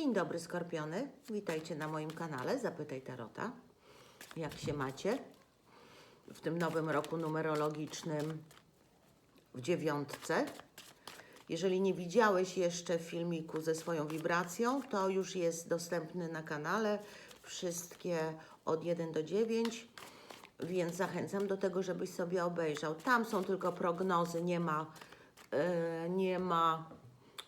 Dzień dobry Skorpiony, witajcie na moim kanale Zapytaj Tarota. Jak się macie? W tym nowym roku numerologicznym w dziewiątce. Jeżeli nie widziałeś jeszcze filmiku ze swoją wibracją, to już jest dostępny na kanale. Wszystkie od 1 do 9, więc zachęcam do tego, żebyś sobie obejrzał. Tam są tylko prognozy, nie ma, e, nie ma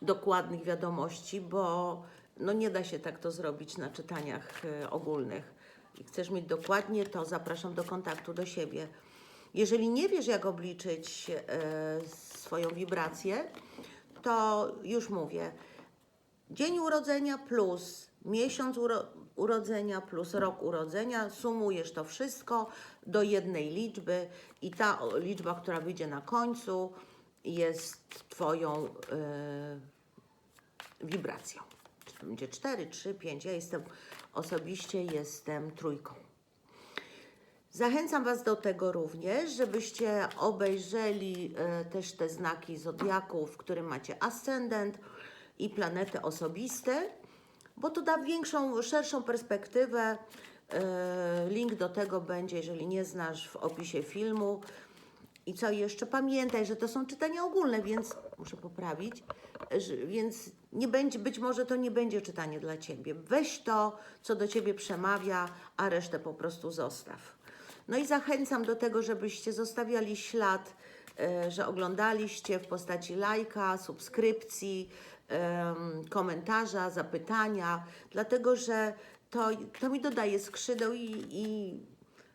dokładnych wiadomości, bo no nie da się tak to zrobić na czytaniach e, ogólnych. I chcesz mieć dokładnie to, zapraszam do kontaktu do siebie. Jeżeli nie wiesz, jak obliczyć e, swoją wibrację, to już mówię, dzień urodzenia plus miesiąc uro urodzenia plus rok urodzenia, sumujesz to wszystko do jednej liczby i ta liczba, która wyjdzie na końcu, jest Twoją e, wibracją. To będzie 4, 3, 5. Ja jestem osobiście jestem trójką. Zachęcam Was do tego również, żebyście obejrzeli e, też te znaki zodiaku, w którym macie ascendent i planety osobiste, bo to da większą, szerszą perspektywę. E, link do tego będzie, jeżeli nie znasz, w opisie filmu. I co jeszcze? Pamiętaj, że to są czytania ogólne, więc muszę poprawić, więc nie będzie, być może to nie będzie czytanie dla Ciebie. Weź to, co do Ciebie przemawia, a resztę po prostu zostaw. No i zachęcam do tego, żebyście zostawiali ślad, e, że oglądaliście w postaci lajka, subskrypcji, komentarza, zapytania, dlatego że to, to mi dodaje skrzydeł i, i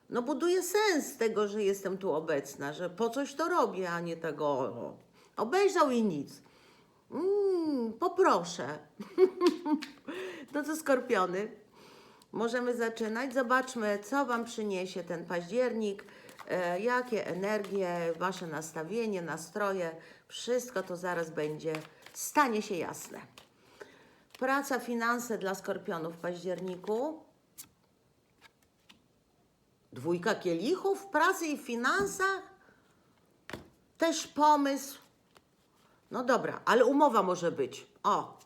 no buduje sens tego, że jestem tu obecna, że po coś to robię, a nie tego obejrzał i nic. Mm, poproszę. to co skorpiony? Możemy zaczynać. Zobaczmy, co Wam przyniesie ten październik, e, jakie energie, Wasze nastawienie, nastroje, wszystko to zaraz będzie, stanie się jasne. Praca, finanse dla skorpionów w październiku. Dwójka kielichów w pracy i w finansach? Też pomysł. No dobra, ale umowa może być. O,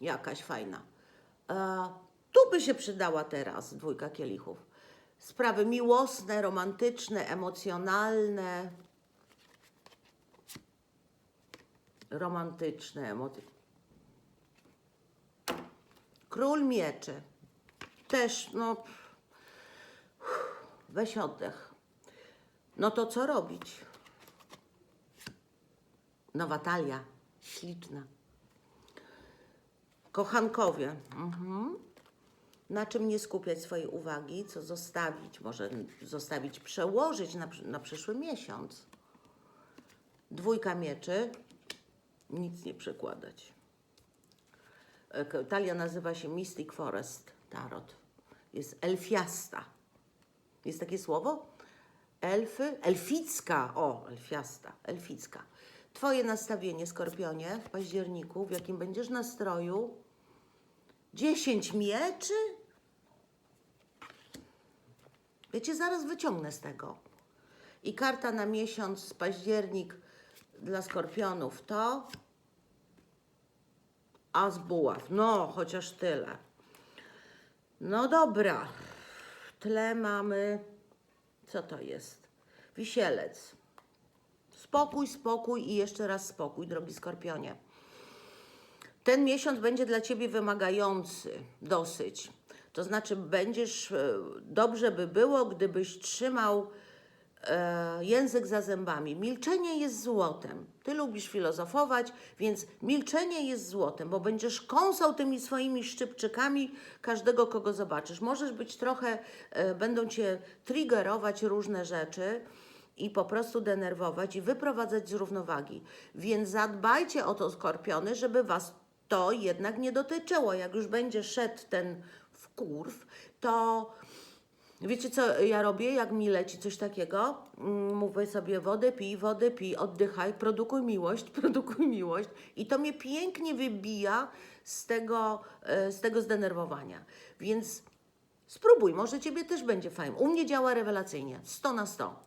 jakaś fajna. E, tu by się przydała teraz dwójka kielichów. Sprawy miłosne, romantyczne, emocjonalne. Romantyczne, emocjonalne. Król mieczy. Też, no. Weź oddech. No to co robić? Nowa talia, śliczna. Kochankowie. Mhm. Na czym nie skupiać swojej uwagi, co zostawić, może zostawić, przełożyć na, na przyszły miesiąc. Dwójka mieczy, nic nie przekładać. E, Talia nazywa się Mystic Forest Tarot. Jest elfiasta. Jest takie słowo? Elfy? Elficka. O, elfiasta. Elficka. Twoje nastawienie, Skorpionie, w październiku, w jakim będziesz nastroju? Dziesięć mieczy? Wiecie, zaraz wyciągnę z tego. I karta na miesiąc, październik dla Skorpionów to As buław. No, chociaż tyle. No dobra. Tle mamy. Co to jest? Wisielec. Spokój, spokój i jeszcze raz spokój, drogi skorpionie. Ten miesiąc będzie dla ciebie wymagający dosyć. To znaczy, będziesz. e, Dobrze by było, gdybyś trzymał e, język za zębami. Milczenie jest złotem. Ty lubisz filozofować, więc milczenie jest złotem, bo będziesz kąsał tymi swoimi szczypczykami każdego, kogo zobaczysz. Możesz być trochę, e, będą cię triggerować różne rzeczy i po prostu denerwować i wyprowadzać z równowagi. Więc zadbajcie o to, skorpiony, żeby was to jednak nie dotyczyło. Jak już będzie szedł ten wkurw, to Wiecie, co ja robię, jak mi leci coś takiego? Mm, Mówię sobie wodę pij, wodę pij, oddychaj, produkuj miłość, produkuj miłość. I to mnie pięknie wybija z tego, e, z tego zdenerwowania. Więc spróbuj, może ciebie też będzie fajnie. U mnie działa rewelacyjnie, 100 na 100.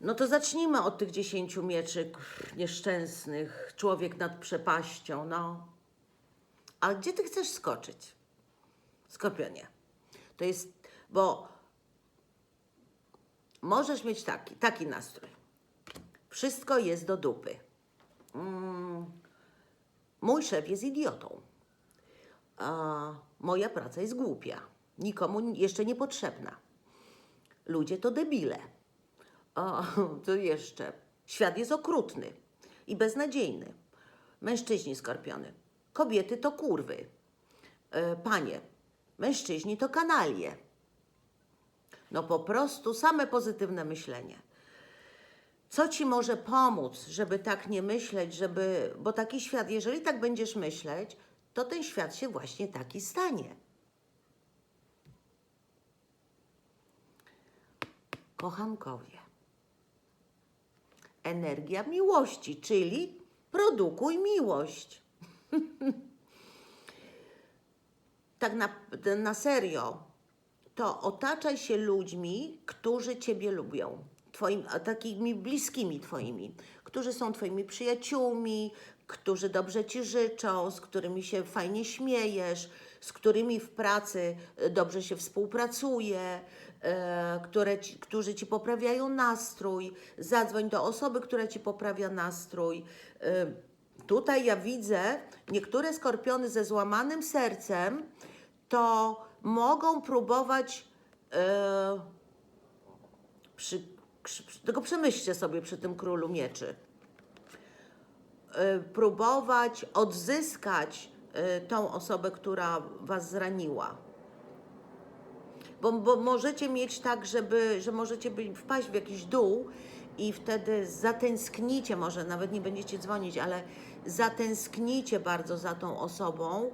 No to zacznijmy od tych dziesięciu mieczy k- nieszczęsnych, człowiek nad przepaścią, no. A gdzie ty chcesz skoczyć? Skorpionie. To jest, bo możesz mieć taki, taki nastrój. Wszystko jest do dupy. Mm, mój szef jest idiotą. A moja praca jest głupia. Nikomu jeszcze niepotrzebna. Ludzie to debile. O, to jeszcze. Świat jest okrutny i beznadziejny. Mężczyźni skorpiony. Kobiety to kurwy. E, panie, mężczyźni to kanalie. No po prostu same pozytywne myślenie. Co ci może pomóc, żeby tak nie myśleć, żeby. Bo taki świat, jeżeli tak będziesz myśleć, to ten świat się właśnie taki stanie. Kochankowie. Energia miłości, czyli produkuj miłość. tak na, na serio, to otaczaj się ludźmi, którzy Ciebie lubią. Twoim, takimi bliskimi Twoimi, którzy są Twoimi przyjaciółmi, którzy dobrze Ci życzą, z którymi się fajnie śmiejesz, z którymi w pracy e, dobrze się współpracuje, e, które ci, którzy Ci poprawiają nastrój. Zadzwoń do osoby, która Ci poprawia nastrój. E, tutaj ja widzę niektóre skorpiony ze złamanym sercem, to mogą próbować. E, przy, przy, tylko przemyślcie sobie przy tym królu mieczy. E, próbować odzyskać e, tą osobę, która was zraniła. Bo, bo możecie mieć tak, żeby, że możecie być, wpaść w jakiś dół i wtedy zatęsknicie, może nawet nie będziecie dzwonić, ale zatęsknicie bardzo za tą osobą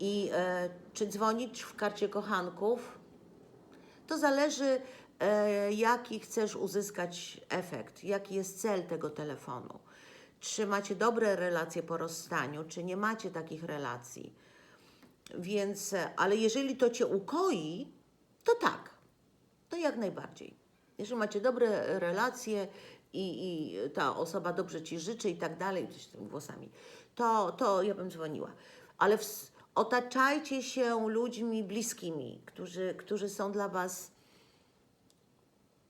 i e, czy dzwonić w karcie kochanków, to zależy, e, jaki chcesz uzyskać efekt, jaki jest cel tego telefonu. Czy macie dobre relacje po rozstaniu, czy nie macie takich relacji. Więc, e, ale jeżeli to cię ukoi, to tak, to jak najbardziej. Jeżeli macie dobre relacje i, i ta osoba dobrze ci życzy i tak dalej, coś z tymi włosami, to, to ja bym dzwoniła. Ale w, otaczajcie się ludźmi bliskimi, którzy, którzy są dla was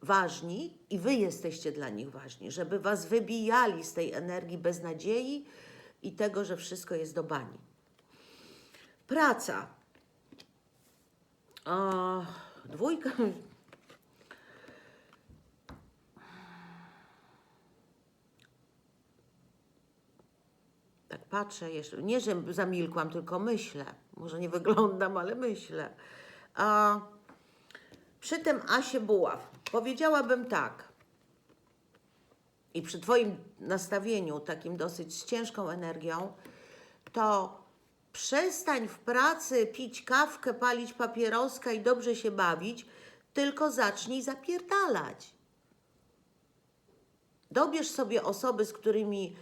ważni i wy jesteście dla nich ważni, żeby was wybijali z tej energii beznadziei i tego, że wszystko jest do bani. Praca. O, dwójka. Tak patrzę jeszcze. Nie, że zamilkłam, tylko myślę. Może nie wyglądam, ale myślę. A przy tym Asie Buław powiedziałabym tak. I przy Twoim nastawieniu, takim dosyć z ciężką energią, to przestań w pracy pić kawkę, palić papieroska i dobrze się bawić, tylko zacznij zapierdalać. Dobierz sobie osoby, z którymi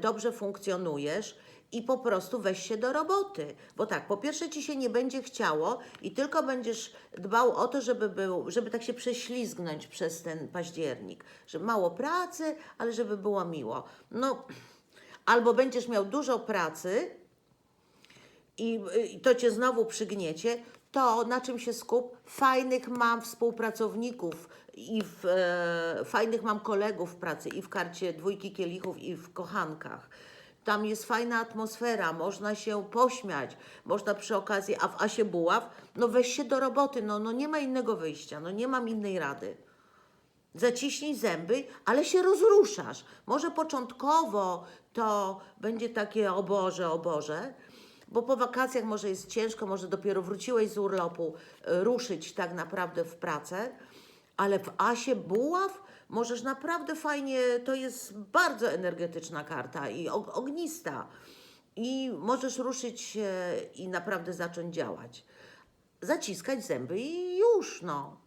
dobrze funkcjonujesz i po prostu weź się do roboty. Bo tak, po pierwsze ci się nie będzie chciało i tylko będziesz dbał o to, żeby, był, żeby tak się prześlizgnąć przez ten październik. Żeby mało pracy, ale żeby było miło. No, albo będziesz miał dużo pracy, i, i to cię znowu przygniecie, to na czym się skup? Fajnych mam współpracowników i w, e, fajnych mam kolegów w pracy i w karcie dwójki kielichów i w kochankach. Tam jest fajna atmosfera, można się pośmiać, można przy okazji, a w Asie Buław, no weź się do roboty, no, no nie ma innego wyjścia, no nie mam innej rady. Zaciśnij zęby, ale się rozruszasz. Może początkowo to będzie takie o Boże, o Boże, bo po wakacjach może jest ciężko, może dopiero wróciłeś z urlopu, y, ruszyć tak naprawdę w pracę, ale w Asie Buław możesz naprawdę fajnie, to jest bardzo energetyczna karta i og- ognista. I możesz ruszyć się i naprawdę zacząć działać. Zaciskać zęby i już, no.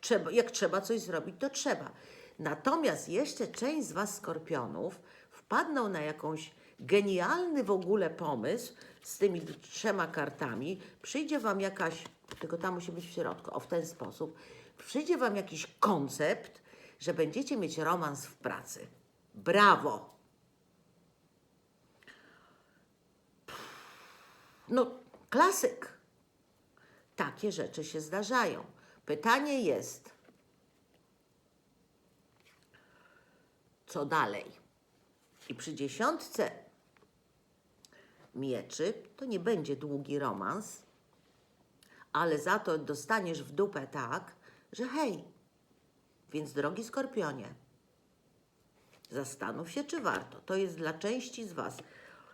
Trzeba, jak trzeba coś zrobić, to trzeba. Natomiast jeszcze część z Was, skorpionów, wpadną na jakąś genialny w ogóle pomysł z tymi trzema kartami. Przyjdzie Wam jakaś, tylko tam musi być w środku, o w ten sposób. Przyjdzie Wam jakiś koncept, że będziecie mieć romans w pracy. Brawo! No, klasyk. Takie rzeczy się zdarzają. Pytanie jest, co dalej? I przy dziesiątce mieczy to nie będzie długi romans, ale za to dostaniesz w dupę tak, że hej. Więc drogi skorpionie, zastanów się, czy warto. To jest dla części z Was.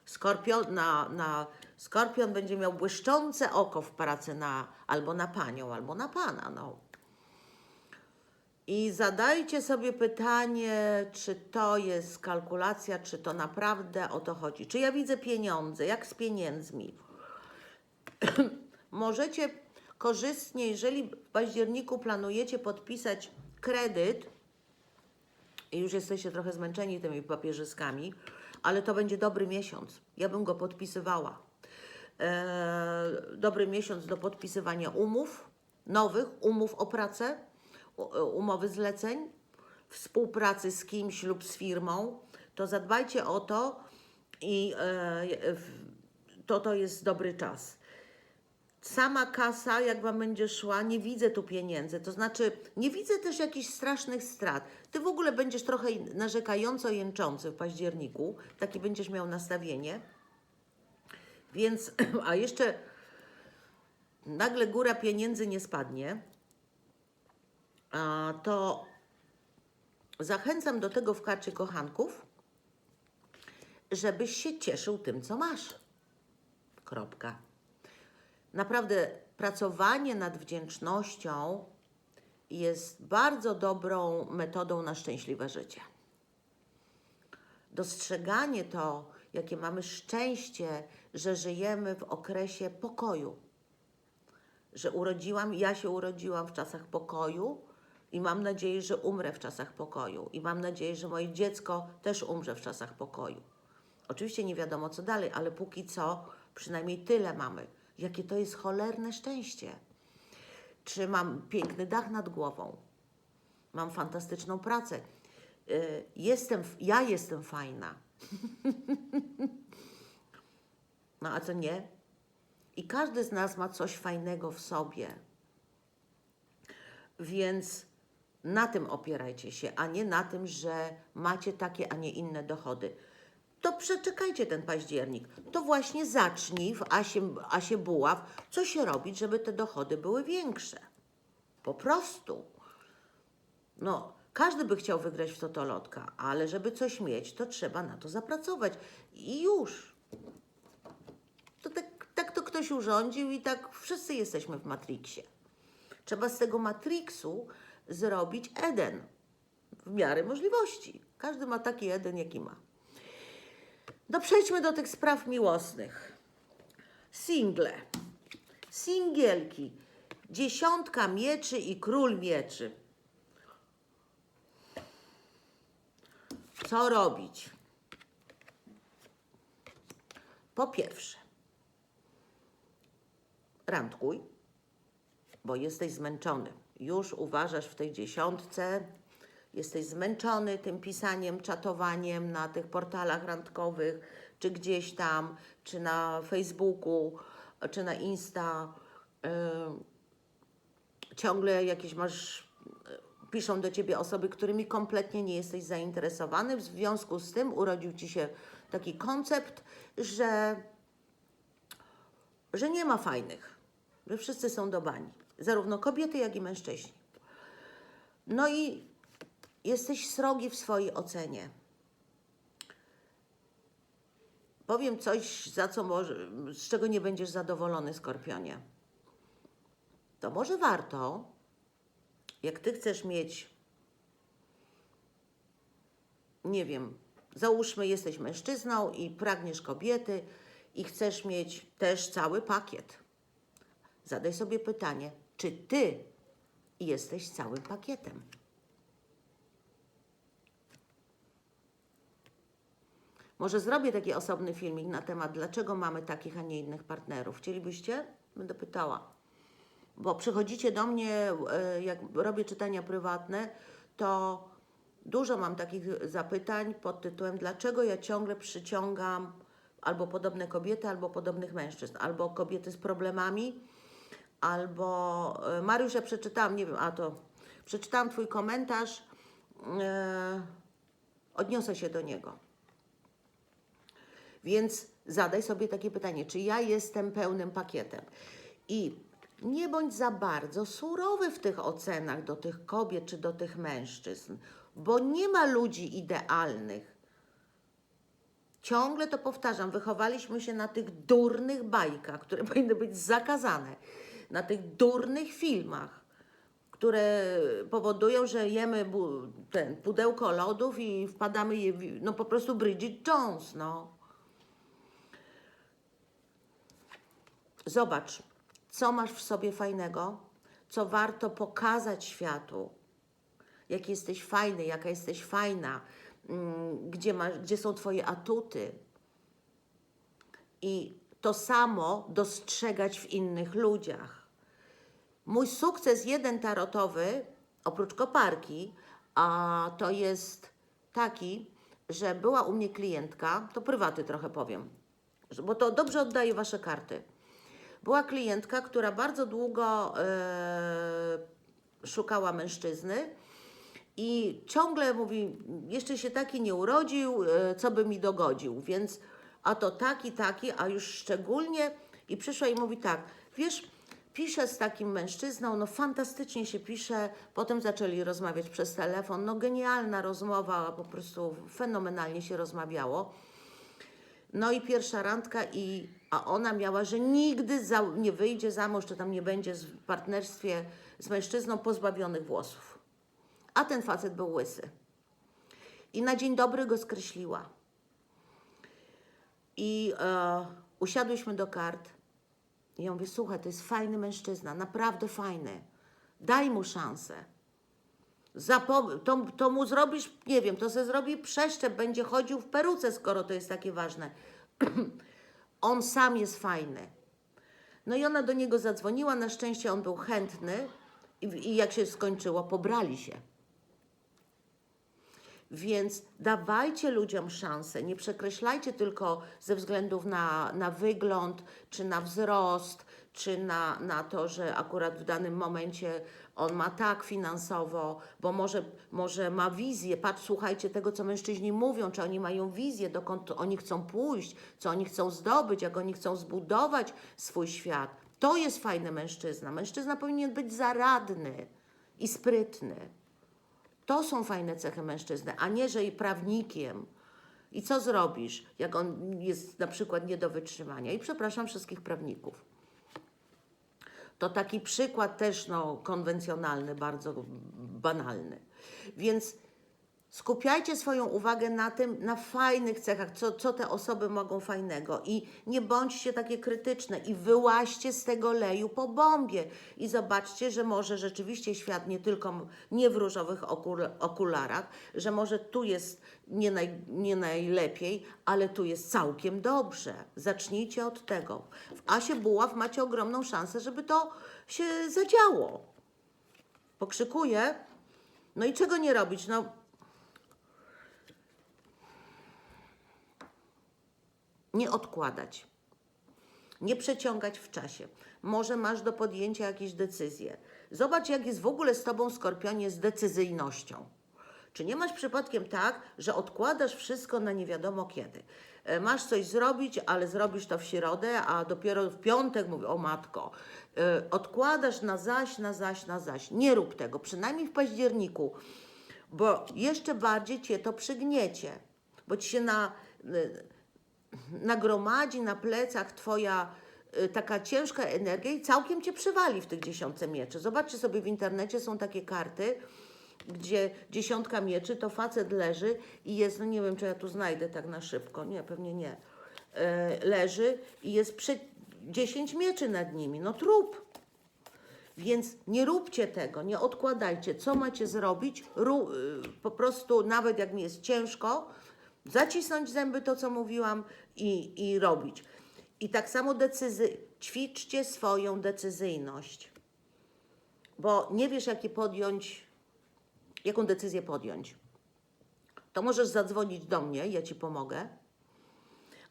Skorpion, na, na, skorpion będzie miał błyszczące oko w pracy na, albo na panią, albo na pana. No. I zadajcie sobie pytanie, czy to jest kalkulacja, czy to naprawdę o to chodzi. Czy ja widzę pieniądze, jak z pieniędzmi. Możecie korzystnie, jeżeli w październiku planujecie podpisać kredyt, i już jesteście trochę zmęczeni tymi papierzyskami, ale to będzie dobry miesiąc. Ja bym go podpisywała. Eee, dobry miesiąc do podpisywania umów, nowych umów o pracę, umowy zleceń, współpracy z kimś lub z firmą. To zadbajcie o to i e, to, to jest dobry czas sama kasa, jak wam będzie szła, nie widzę tu pieniędzy. To znaczy, nie widzę też jakichś strasznych strat. Ty w ogóle będziesz trochę narzekająco jęczący w październiku, takie będziesz miał nastawienie. Więc, a jeszcze nagle góra pieniędzy nie spadnie, to zachęcam do tego w karcie kochanków, żebyś się cieszył tym, co masz. Kropka. Naprawdę pracowanie nad wdzięcznością jest bardzo dobrą metodą na szczęśliwe życie. Dostrzeganie to, jakie mamy szczęście, że żyjemy w okresie pokoju. Że urodziłam, ja się urodziłam w czasach pokoju i mam nadzieję, że umrę w czasach pokoju. I mam nadzieję, że moje dziecko też umrze w czasach pokoju. Oczywiście nie wiadomo co dalej, ale póki co przynajmniej tyle mamy. Jakie to jest cholerne szczęście. Czy mam piękny dach nad głową? Mam fantastyczną pracę. Y, Jestem, ja jestem fajna. No a co nie? I każdy z nas ma coś fajnego w sobie. Więc na tym opierajcie się, a nie na tym, że macie takie, a nie inne dochody. To przeczekajcie ten październik. To właśnie zacznij w Asie, Asie Buław coś robić, żeby te dochody były większe. Po prostu. No, każdy by chciał wygrać w totolotka, ale żeby coś mieć, to trzeba na to zapracować. I już. To tak, tak to ktoś urządził i tak wszyscy jesteśmy w Matrixie. Trzeba z tego Matrixu zrobić Eden w miarę możliwości. Każdy ma taki Eden, jaki ma. No przejdźmy do tych spraw miłosnych. Single. Singielki. Dziesiątka mieczy i król mieczy. Co robić? Po pierwsze, randkuj, bo jesteś zmęczony. Już uważasz w tej dziesiątce, jesteś zmęczony tym pisaniem, czatowaniem na tych portalach randkowych, czy gdzieś tam, czy na Facebooku, czy na Insta. Yy, ciągle jakieś masz, yy, piszą do ciebie osoby, którymi kompletnie nie jesteś zainteresowany. W związku z tym urodził ci się taki koncept, że, że nie ma fajnych, że wszyscy są do bani, zarówno kobiety, jak i mężczyźni. No i jesteś srogi w swojej ocenie. Powiem coś, za co może, z czego nie będziesz zadowolony, Skorpionie. To może warto, jak ty chcesz mieć, nie wiem, załóżmy, jesteś mężczyzną i pragniesz kobiety i chcesz mieć też cały pakiet. Zadaj sobie pytanie, czy ty jesteś całym pakietem? Może zrobię taki osobny filmik na temat, dlaczego mamy takich, a nie innych partnerów. Chcielibyście? Będę pytała. Bo przychodzicie do mnie, e, jak robię czytania prywatne, to dużo mam takich zapytań pod tytułem, dlaczego ja ciągle przyciągam albo podobne kobiety, albo podobnych mężczyzn, albo kobiety z problemami, albo e, Mariusz, ja przeczytałam, nie wiem, a to przeczytałam Twój komentarz, e, odniosę się do niego. Więc zadaj sobie takie pytanie, czy ja jestem pełnym pakietem? I nie bądź za bardzo surowy w tych ocenach do tych kobiet czy do tych mężczyzn, bo nie ma ludzi idealnych. Ciągle to powtarzam, wychowaliśmy się na tych durnych bajkach, które powinny być zakazane, na tych durnych filmach, które powodują, że jemy ten pudełko lodów i wpadamy je, no po prostu Bridget Jones, no. Zobacz, co masz w sobie fajnego, co warto pokazać światu. Jak jesteś fajny, jaka jesteś fajna, mm, gdzie, masz, gdzie są Twoje atuty. I to samo dostrzegać w innych ludziach. Mój sukces jeden tarotowy, oprócz koparki, a to jest taki, że była u mnie klientka, to prywaty trochę powiem, bo to dobrze oddaje Wasze karty. Była klientka, która bardzo długo e, szukała mężczyzny i ciągle mówi, jeszcze się taki nie urodził, e, co by mi dogodził, więc a to taki, taki, a już szczególnie i przyszła i mówi tak, wiesz, piszę z takim mężczyzną, no fantastycznie się pisze, potem zaczęli rozmawiać przez telefon, no genialna rozmowa, po prostu fenomenalnie się rozmawiało. No i pierwsza randka, i, a ona miała, że nigdy za, nie wyjdzie za mąż, czy tam nie będzie w partnerstwie z mężczyzną pozbawionych włosów. A ten facet był łysy. I na dzień dobry go skreśliła. I e, usiadłyśmy do kart. I ja mówię, słuchaj, to jest fajny mężczyzna, naprawdę fajny. Daj mu szansę. Zapo- to, to mu zrobisz, nie wiem, to se zrobi przeszczep, będzie chodził w peruce, skoro to jest takie ważne. on sam jest fajny. No i ona do niego zadzwoniła, na szczęście on był chętny i, i jak się skończyło, pobrali się. Więc dawajcie ludziom szansę, nie przekreślajcie tylko ze względów na, na wygląd, czy na wzrost, czy na, na to, że akurat w danym momencie on ma tak finansowo, bo może, może ma wizję. Patrz, słuchajcie tego, co mężczyźni mówią, czy oni mają wizję, dokąd oni chcą pójść, co oni chcą zdobyć, jak oni chcą zbudować swój świat. To jest fajny mężczyzna. Mężczyzna powinien być zaradny i sprytny. To są fajne cechy mężczyzny, a nie, że i prawnikiem. I co zrobisz, jak on jest na przykład nie do wytrzymania? I przepraszam wszystkich prawników. To taki przykład też no, konwencjonalny, bardzo banalny. Więc skupiajcie swoją uwagę na tym, na fajnych cechach, co, co te osoby mogą fajnego i nie bądźcie takie krytyczne i wyłaźcie z tego leju po bombie i zobaczcie, że może rzeczywiście świat nie tylko nie w różowych okul- okularach, że może tu jest nie, naj, nie najlepiej, ale tu jest całkiem dobrze. Zacznijcie od tego. W Asie Buław macie ogromną szansę, żeby to się zadziało. Pokrzykuję. No i czego nie robić? No, nie odkładać, nie przeciągać w czasie. Może masz do podjęcia jakieś decyzje. Zobacz, jak jest w ogóle z tobą, skorpionie, z decyzyjnością. Czy nie masz przypadkiem tak, że odkładasz wszystko na nie wiadomo kiedy? E, Masz coś zrobić, ale zrobisz to w środę, a dopiero w piątek mówię, o matko, e, odkładasz na zaś, na zaś, na zaś. Nie rób tego, przynajmniej w październiku, bo jeszcze bardziej cię to przygniecie, bo ci się na, nagromadzi na plecach twoja y, taka ciężka energia i całkiem cię przywali w tych dziesiątce mieczy. Zobaczcie sobie w internecie, są takie karty, gdzie dziesiątka mieczy, to facet leży i jest, no nie wiem, czy ja tu znajdę tak na szybko, nie, pewnie nie, e, leży i jest prze, 10 mieczy nad nimi, no trup. Więc nie róbcie tego, nie odkładajcie. Co macie zrobić? Ró, y, po prostu, nawet jak mi jest ciężko, zacisnąć zęby, to co mówiłam, i, i robić. I tak samo decyzy, ćwiczcie swoją decyzyjność, bo nie wiesz, jakie podjąć, jaką decyzję podjąć. To możesz zadzwonić do mnie, ja ci pomogę.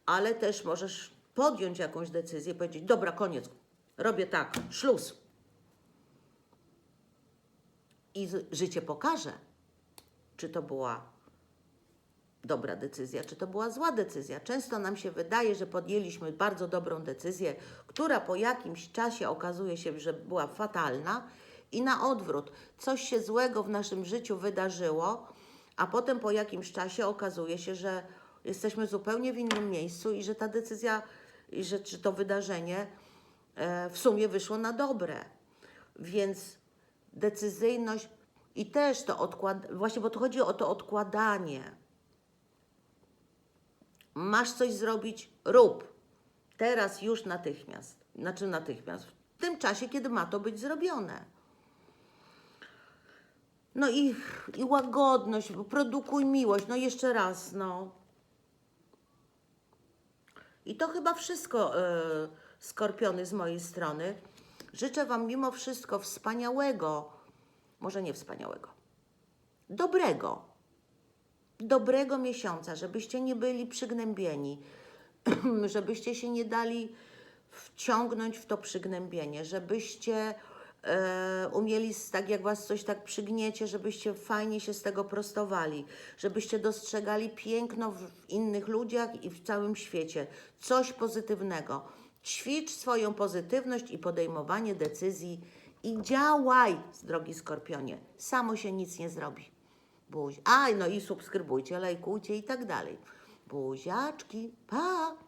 ale też możesz podjąć jakąś decyzję, powiedzieć: Dobra, koniec, robię tak, szluz. I życie pokaże, czy to była dobra decyzja, czy to była zła decyzja. Często nam się wydaje, że podjęliśmy bardzo dobrą decyzję, która po jakimś czasie okazuje się, że była fatalna, i na odwrót, coś się złego w naszym życiu wydarzyło, a potem po jakimś czasie okazuje się, że jesteśmy zupełnie w innym miejscu i że ta decyzja, i że czy to wydarzenie e, w sumie wyszło na dobre. Więc decyzyjność i też to odkład, właśnie bo tu chodzi o to odkładanie. Masz coś zrobić, rób. Teraz, już natychmiast. Znaczy natychmiast. W tym czasie, kiedy ma to być zrobione. No i, i łagodność, produkuj miłość. No jeszcze raz, no. I to chyba wszystko, e, skorpiony z mojej strony. Życzę Wam mimo wszystko wspaniałego, może nie wspaniałego, dobrego, dobrego miesiąca, żebyście nie byli przygnębieni, żebyście się nie dali wciągnąć w to przygnębienie, żebyście e, umieli, tak jak was coś tak przygniecie, żebyście fajnie się z tego prostowali, żebyście dostrzegali piękno w, w innych ludziach i w całym świecie, coś pozytywnego. Ćwicz swoją pozytywność i podejmowanie decyzji i działaj, drogi skorpionie. Samo się nic nie zrobi. Buzi. A, no i subskrybujcie, lajkujcie i tak dalej. Buziaczki, pa!